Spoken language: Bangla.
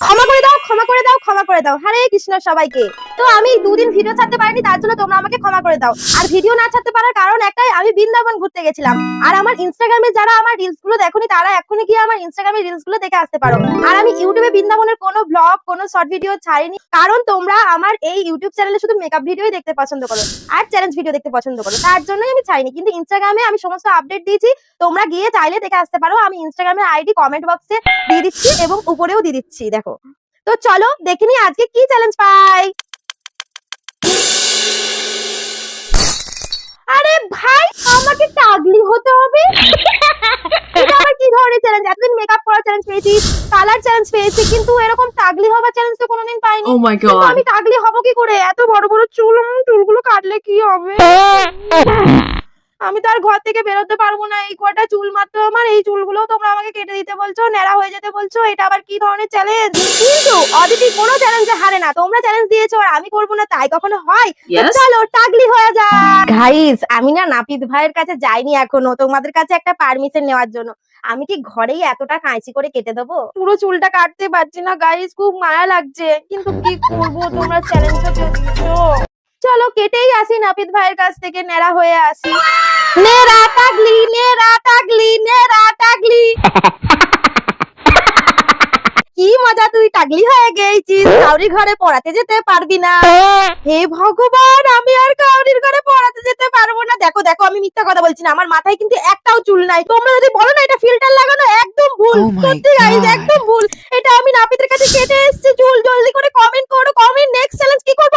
ক্ষমা করে দাও ক্ষমা করে দাও ক্ষমা করে দাও। হরে কৃষ্ণ সবাইকে। তো আমি দুদিন ভিডিও ছাড়তে পারিনি, তার জন্য তোমরা আমাকে ক্ষমা করে দাও। আর ভিডিও না ছাড়তে পারার কারণ একটাই, আমি বৃন্দাবন ঘুরতে গেছিলাম। আর আমার ইনস্টাগ্রামে যারা আমার রিলসগুলো দেখোনি, তারা এখনই গিয়ে আমার ইনস্টাগ্রামে রিলসগুলো দেখে আসতে পারো। আর আমি ইউটিউবে বৃন্দাবনের কোনো ব্লগ কোনো শর্ট ভিডিও ছাড়িনি, কারণ তোমরা আমার এই ইউটিউব চ্যানেলে শুধু মেকআপ ভিডিওই দেখতে পছন্দ করো, আর চ্যালেঞ্জ ভিডিও দেখতে পছন্দ করো। তার জন্যই আমি ছাড়িনি, কিন্তু ইনস্টাগ্রামে আমি সমস্ত আপডেট দিয়েছি। তোমরা গিয়ে চাইলে দেখে আসতে পারো, আমি ইনস্টাগ্রামের আইডি কমেন্ট বক্সে দিয়ে দিচ্ছি এবং উপরেও দিয়ে দিচ্ছি, দেখো। তো চলো দেখে নি আজকে কি চ্যালেঞ্জ পাই? এতদিন মেকআপ করার চ্যালেঞ্জ পেয়েছি কালার চ্যালেঞ্জ পেয়েছি কিন্তু এরকম টাগলি হবার চ্যালেঞ্জ তো কোনোদিন পাইনি। ও মাই গড আমি টাগলি হব কি করে? এত বড় বড় চুল চুলগুলো কাটলে কি হবে? আমি তো আর ঘর থেকে বেরোতে পারব না। এই কটা চুল মাত্র আমার এই চুলগুলো তোমরা আমাকে কেটে দিতে বলছো ন্যাড়া হয়ে যেতে বলছো এটা আবার কি ধরনের চ্যালেঞ্জ কিন্তু অদিতি কোনো চ্যালেঞ্জে হারে না তোমরা চ্যালেঞ্জ দিয়েছ আর আমি করব না তাই কখনো হয়? চলো টাগলি হয়ে যায় গাইস আমি না নাপিত ভাইয়ের কাছে যাইনি এখনও তোমাদের কাছে একটা পারমিশন নেওয়ার জন্য। আমি কি ঘরেই এতটা কাঁচি করে কেটে দেবো? পুরো চুলটা কাটতে পারছি না গাইস খুব মায়া লাগছে। কিন্তু কি করব তোমরা চ্যালেঞ্জটা দিচ্ছো চলো কেটেই আসি নাপিত ভাইয়ের কাছ থেকে নেড়া হয়ে আসি। নেড়া টাগলি নেড়া টাগলি নেড়া টাগলি কি মজা তুই টাগলি হয়ে গেছিস। কাউরি ঘরে পড়াতে যেতে পারবি না। হে ভগবান আমি আর কাউরির ঘরে পড়াতে যেতে পারব না। দেখো দেখো আমি মিথ্যা কথা বলছি না। আমার মাথায় কিন্তু একটাও চুল নাই। তোমরা যদি বলো না এটা ফিল্টার লাগানো একদম ভুল। Oh সত্যি গাইজ একদম ভুল। এটা আমি নাপিতের কাছে কেটে এসেছি। চুল জলদি করে কমেন্ট করো। কমেন্ট নেক্সট চ্যালেঞ্জ কি করব?